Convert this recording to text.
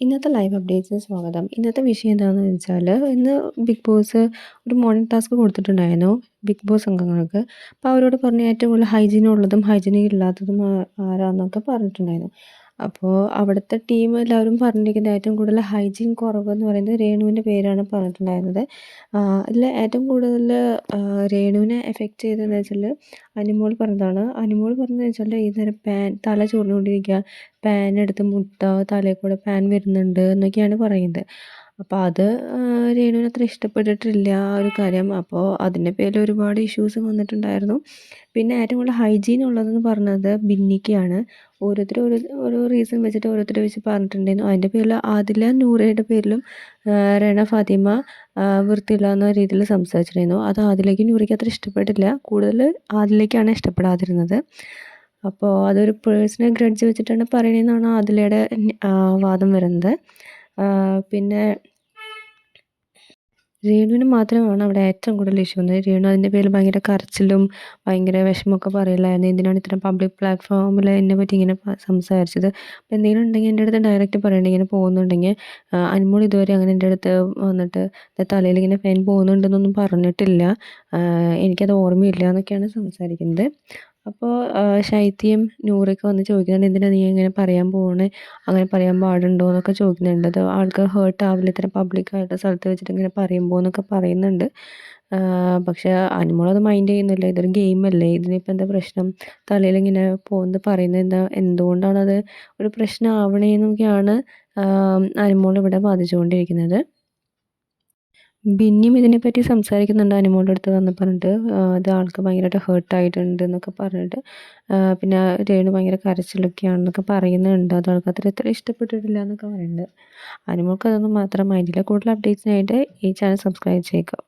ഇന്നത്തെ ലൈവ് അപ്ഡേറ്റ്സിന് സ്വാഗതം. ഇന്നത്തെ വിഷയം എന്താണെന്ന് വെച്ചാൽ ഇന്ന് ബിഗ് ബോസ് ഒരു മോർണിംഗ് ടാസ്ക് കൊടുത്തിട്ടുണ്ടായിരുന്നു ബിഗ് ബോസ് അംഗങ്ങൾക്ക്. അപ്പോൾ അവരോട് പറഞ്ഞ ഏറ്റവും കൂടുതൽ ഹൈജീൻ ഉള്ളതും ഹൈജീനിക് ഇല്ലാത്തതും ആരാന്നൊക്കെ പറഞ്ഞിട്ടുണ്ടായിരുന്നു. അപ്പോൾ അവിടുത്തെ ടീം എല്ലാവരും പറഞ്ഞിരിക്കുന്നത് ഏറ്റവും കൂടുതൽ ഹൈജീൻ കുറവെന്ന് പറയുന്നത് രേണുവിന്റെ പേരാണ് പറഞ്ഞിട്ടുണ്ടായിരുന്നത്. അതിൽ ഏറ്റവും കൂടുതൽ രേണുവിനെ എഫക്റ്റ് ചെയ്തതെന്ന് വെച്ചാൽ അനുമോൾ പറഞ്ഞതാണ്. അനുമോൾ പറഞ്ഞതെന്ന് വെച്ചാൽ ഈ ഇതുവരെ പാൻ തല ചൂർന്നുകൊണ്ടിരിക്കുക പാൻ എടുത്ത് മുട്ട തലയിൽ കൂടെ പാൻ വരുന്നുണ്ട് എന്നൊക്കെയാണ് പറയുന്നത്. അപ്പോൾ അത് രേണുവിന് അത്ര ഇഷ്ടപ്പെട്ടിട്ടില്ല ആ ഒരു കാര്യം. അപ്പോൾ അതിന്റെ പേരിൽ ഒരുപാട് ഇഷ്യൂസ് വന്നിട്ടുണ്ടായിരുന്നു. പിന്നെ ഏറ്റവും കൂടുതൽ ഹൈജീൻ ഉള്ളതെന്ന് പറഞ്ഞത് ബിന്നിക്കാണ്. ഓരോരുത്തർ ഓരോ ഓരോ റീസൺ വെച്ചിട്ട് ഓരോരുത്തർ വെച്ച് പറഞ്ഞിട്ടുണ്ടായിരുന്നു. അതിന്റെ പേരിൽ ആദില നൂറയുടെ പേരിലും റെന ഫാത്തിമ വൃത്തിയില്ല എന്ന രീതിയിൽ സംസാരിച്ചിരുന്നു അത് ആദിലേക്ക് നൂറയ്ക്ക് അത്ര ഇഷ്ടപ്പെട്ടില്ല. കൂടുതൽ ആദിലേക്കാണ് ഇഷ്ടപ്പെടാതിരുന്നത്. അപ്പോൾ അതൊരു പേഴ്സണൽ ഗ്രഡ്ജ് വെച്ചിട്ടാണ് പറയണതെന്നാണ് ആദിലയുടെ വാദം വരുന്നത്. പിന്നെ രേണുവിന് മാത്രമാണ് അവിടെ ഏറ്റവും കൂടുതൽ ഇഷ്യൂ വന്നത്. രേണു അതിന്റെ പേരിൽ ഭയങ്കര കരച്ചിലും ഭയങ്കര വിഷമമൊക്കെ പറയില്ലായിരുന്നു എന്തിനാണ് ഇത്ര പബ്ലിക് പ്ലാറ്റ്ഫോമിൽ എന്നെ പറ്റി ഇങ്ങനെ സംസാരിച്ചത്? അപ്പോൾ എന്തെങ്കിലും ഉണ്ടെങ്കിൽ എന്റെ അടുത്ത് ഡയറക്റ്റ് പറയണം ഇങ്ങനെ പോകുന്നുണ്ടെങ്കിൽ അനുമോൾ ഇതുവരെ അങ്ങനെ എന്റെ അടുത്ത് വന്നിട്ട് തലയിൽ ഇങ്ങനെ ഫാൻ പോകുന്നുണ്ടെന്നൊന്നും പറഞ്ഞിട്ടില്ല. എനിക്കത് ഓർമ്മയില്ല എന്നൊക്കെയാണ് സംസാരിക്കുന്നത്. അപ്പോൾ ശൈത്യം നൂറൊക്കെ വന്ന് ചോദിക്കുന്നുണ്ട് എന്തിനാ നീ ഇങ്ങനെ പറയാൻ പോകണേ അങ്ങനെ പറയാൻ പാടുണ്ടോ എന്നൊക്കെ ചോദിക്കുന്നുണ്ട്. അത് ആൾക്ക് ഹേർട്ട് ആവില്ല ഇത്ര പബ്ലിക്കായിട്ട് സ്ഥലത്ത് വെച്ചിട്ട് ഇങ്ങനെ പറയുമ്പോൾ എന്നൊക്കെ പറയുന്നുണ്ട്. പക്ഷെ അത് മൈൻഡ് ചെയ്യുന്നില്ല. ഇതൊരു ഗെയിമല്ലേ ഇതിനിപ്പോൾ എന്താ പ്രശ്നം? തലയിൽ ഇങ്ങനെ പോകുന്നത് പറയുന്നത് എന്താ? എന്തുകൊണ്ടാണത് ഒരു പ്രശ്നം ആവണേന്നൊക്കെയാണ് അനുമോൾ ഇവിടെ ബാധിച്ചുകൊണ്ടിരിക്കുന്നത് ബിന്നിയും ഇതിനെപ്പറ്റി സംസാരിക്കുന്നുണ്ട് അനുമോളുടെ അടുത്ത് വന്ന് പറഞ്ഞിട്ട് അത് ആൾക്ക് ഭയങ്കരമായിട്ട് ഹേർട്ടായിട്ടുണ്ട് എന്നൊക്കെ പറഞ്ഞിട്ട് പിന്നെ രേണു ഭയങ്കര കരച്ചിലൊക്കെയാണെന്നൊക്കെ പറയുന്നുണ്ട്. അത് ആൾക്ക് അത്ര ഇത്ര ഇഷ്ടപ്പെട്ടിട്ടില്ല എന്നൊക്കെ പറയുന്നുണ്ട്. അനുമോൾക്ക് അതൊന്നും മാത്രം മൈൻഡില്ല കൂടുതൽ അപ്ഡേറ്റ്സിനായിട്ട് ഈ ചാനൽ സബ്സ്ക്രൈബ് ചെയ്യുക.